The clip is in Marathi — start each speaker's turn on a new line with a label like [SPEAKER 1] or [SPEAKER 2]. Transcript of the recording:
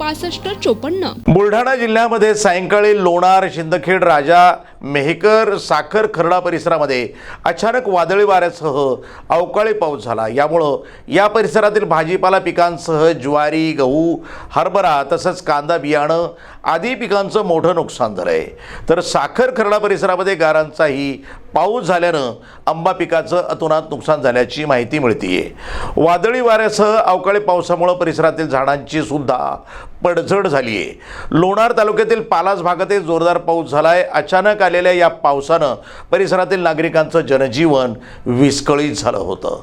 [SPEAKER 1] पासष्ट चोपन्न.
[SPEAKER 2] बुलढाणा जिल्ह्यामध्ये सायंकाळी लोणार शिंदखेड राजा मेहकर साखर खरडा परिसरामध्ये अचानक वादळी वाऱ्यासह अवकाळी पाऊस झाला. यामुळं या परिसरातील भाजीपाला पिकांसह ज्वारी गहू हरभरा तसंच कांदा बियाणं आदी पिकांचं मोठं नुकसान झालं आहे तर साखर खरडा परिसरामध्ये गारांचाही पाऊस झाल्यानं आंबा पिकाचं अतोनात नुकसान झाल्याची माहिती मिळतीये. वादळी वाऱ्यासह अवकाळी पावसामुळं परिसरातील झाडांची सुद्धा पडझड झाली आहे लोणार तालुक्यातील पालास भागातही जोरदार पाऊस झाला आहे अचानक आलेल्या या पावसानं परिसरातील नागरिकांचं जनजीवन विस्कळीत झालं होतं.